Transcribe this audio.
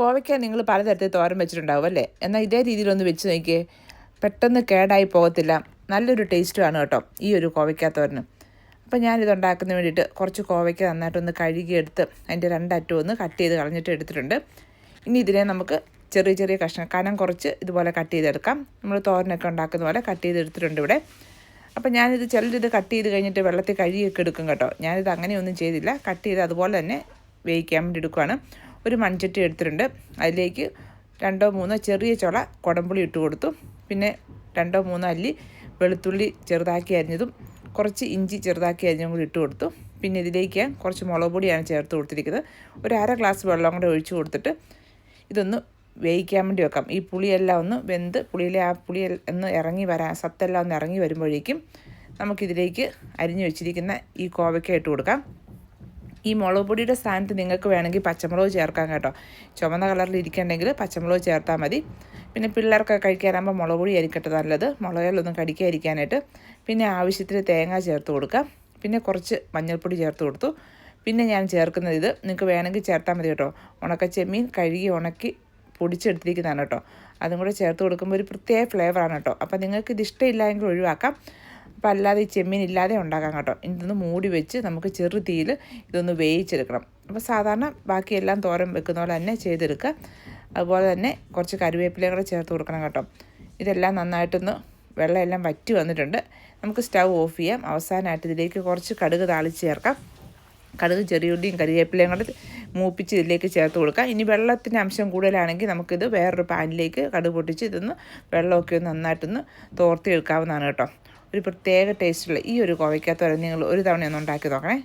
കോവയ്ക്ക നിങ്ങൾ പലതരത്തിൽ തോരൻ വെച്ചിട്ടുണ്ടാവും അല്ലേ? എന്നാൽ ഇതേ രീതിയിലൊന്ന് വെച്ച് നോക്കിയേ. പെട്ടെന്ന് കേടായി പോകത്തില്ല. നല്ലൊരു ടേസ്റ്റുമാണ് കേട്ടോ ഈ ഒരു കോവയ്ക്ക തോരന്. അപ്പോൾ ഞാനിത് ഉണ്ടാക്കുന്നതിന് വേണ്ടിയിട്ട് കുറച്ച് കോവയ്ക്ക നന്നായിട്ടൊന്ന് കഴുകിയെടുത്ത് അതിന്റെ രണ്ടറ്റം ഒന്ന് കട്ട് ചെയ്ത് കളഞ്ഞിട്ട് എടുത്തിട്ടുണ്ട്. ഇനി ഇതിനെ നമുക്ക് ചെറിയ ചെറിയ കഷ്ണം കനം കുറച്ച് ഇതുപോലെ കട്ട് ചെയ്തെടുക്കാം. നമ്മൾ തോരനൊക്കെ ഉണ്ടാക്കുന്ന പോലെ കട്ട് ചെയ്തെടുത്തിട്ടുണ്ട് ഇവിടെ. അപ്പോൾ ഞാനിത് ചിലരിത് കട്ട് ചെയ്ത് കഴിഞ്ഞിട്ട് വെള്ളത്തിൽ കഴുകിയൊക്കെ എടുക്കും കേട്ടോ. ഞാനിത് അങ്ങനെയൊന്നും ചെയ്തില്ല. കട്ട് ചെയ്ത് അതുപോലെ തന്നെ വേവിക്കാൻ വേണ്ടി എടുക്കുകയാണ് ഒരു മൺചട്ടി എടുത്തിട്ടുണ്ട്. അതിലേക്ക് രണ്ടോ മൂന്നോ ചെറിയ ചുള കുടംപുളി ഇട്ട് കൊടുത്തു. പിന്നെ രണ്ടോ മൂന്നോ അല്ലി വെളുത്തുള്ളി ചെറുതാക്കി അരിഞ്ഞതും കുറച്ച് ഇഞ്ചി ചെറുതാക്കി അരിഞ്ഞും കൂടി ഇട്ട് കൊടുത്തു. പിന്നെ ഇതിലേക്ക് കുറച്ച് മുളക് പൊടിയാണ് ചേർത്ത് കൊടുത്തിരിക്കുന്നത്. ഒരു അര ഗ്ലാസ് വെള്ളം കൂടെ ഒഴിച്ച് കൊടുത്തിട്ട് ഇതൊന്ന് വേവിക്കാൻ വേണ്ടി വെക്കാം. ഈ പുളിയെല്ലാം ഒന്ന് വെന്ത് പുളിയിലെ ആ പുളി ഒന്ന് ഇറങ്ങി വരാൻ സത്തെല്ലാം ഒന്ന് ഇറങ്ങി വരുമ്പോഴേക്കും നമുക്കിതിലേക്ക് അരിഞ്ഞു വെച്ചിരിക്കുന്ന ഈ കോവയ്ക്ക ഇട്ട് കൊടുക്കാം. ഈ മുളക് പൊടിയുടെ സ്ഥാനത്ത് നിങ്ങൾക്ക് വേണമെങ്കിൽ പച്ചമുളക് ചേർക്കാം കേട്ടോ. ചുമന്ന കളറിൽ ഇരിക്കണമെങ്കിൽ പച്ചമുളക് ചേർത്താൽ മതി. പിന്നെ പിള്ളേർക്കൊക്കെ കഴിക്കാനാകുമ്പോൾ മുളക് പൊടി ആയിരിക്കട്ടെ നല്ലത്. മുളകിലൊന്നും കടിക്കാതിരിക്കാനായിട്ട്. പിന്നെ ആവശ്യത്തിന് തേങ്ങ ചേർത്ത് കൊടുക്കാം. പിന്നെ കുറച്ച് മഞ്ഞൾപ്പൊടി ചേർത്ത് കൊടുത്തു. പിന്നെ ഞാൻ ചേർക്കുന്നത് ഇത്. നിങ്ങൾക്ക് വേണമെങ്കിൽ ചേർത്താൽ മതി കേട്ടോ. ഉണക്കച്ചെമ്മീൻ കഴുകി ഉണക്കി പൊടിച്ചെടുത്തിരിക്കുന്നതാണ് കേട്ടോ. അതും കൂടെ ചേർത്ത് കൊടുക്കുമ്പോൾ ഒരു പ്രത്യേക ഫ്ലേവറാണ് കേട്ടോ. അപ്പോൾ നിങ്ങൾക്ക് ഇത് ഇഷ്ടമില്ലെങ്കിൽ ഒഴിവാക്കാം. അപ്പോൾ ചെമ്മീൻ ഇല്ലാതെ ഉണ്ടാക്കാം കേട്ടോ. ഇതൊന്ന് മൂടി വെച്ച് നമുക്ക് ചെറു തീയിൽ ഇതൊന്ന് വേവിച്ചെടുക്കണം. അപ്പോൾ സാധാരണ ബാക്കിയെല്ലാം തോരൻ വെക്കുന്ന പോലെ തന്നെ ചെയ്തെടുക്കുക. അതുപോലെ തന്നെ കുറച്ച് കറിവേപ്പിലയും കൂടെ ചേർത്ത് കൊടുക്കണം കേട്ടോ. ഇതെല്ലാം നന്നായിട്ടൊന്ന് വെള്ളമെല്ലാം വറ്റി വന്നിട്ടുണ്ട്. നമുക്ക് സ്റ്റൗ ഓഫ് ചെയ്യാം. അവസാനമായിട്ട് ഇതിലേക്ക് കുറച്ച് കടുക് താളിച്ച് ചേർക്കാം. കടുക് ചെറിയുള്ളിയും കരിവേപ്പിലയും കൂടെ മൂപ്പിച്ച് ഇതിലേക്ക് ചേർത്ത് കൊടുക്കാം. ഇനി വെള്ളത്തിന്റെ അംശം കൂടുതലാണെങ്കിൽ നമുക്കിത് വേറൊരു പാനിലേക്ക് കടുക് പൊട്ടിച്ച് ഇതൊന്ന് വെള്ളമൊക്കെ ഒന്ന് നന്നായിട്ടൊന്ന് തോർത്തി എടുക്കാവുന്നതാണ് കേട്ടോ. ഒരു പ്രത്യേക ടേസ്റ്റുള്ള ഈ ഒരു കോവയ്ക്കകത്ത് നിങ്ങൾ ഒരു തവണ ഉണ്ടാക്കി നോക്കണേ.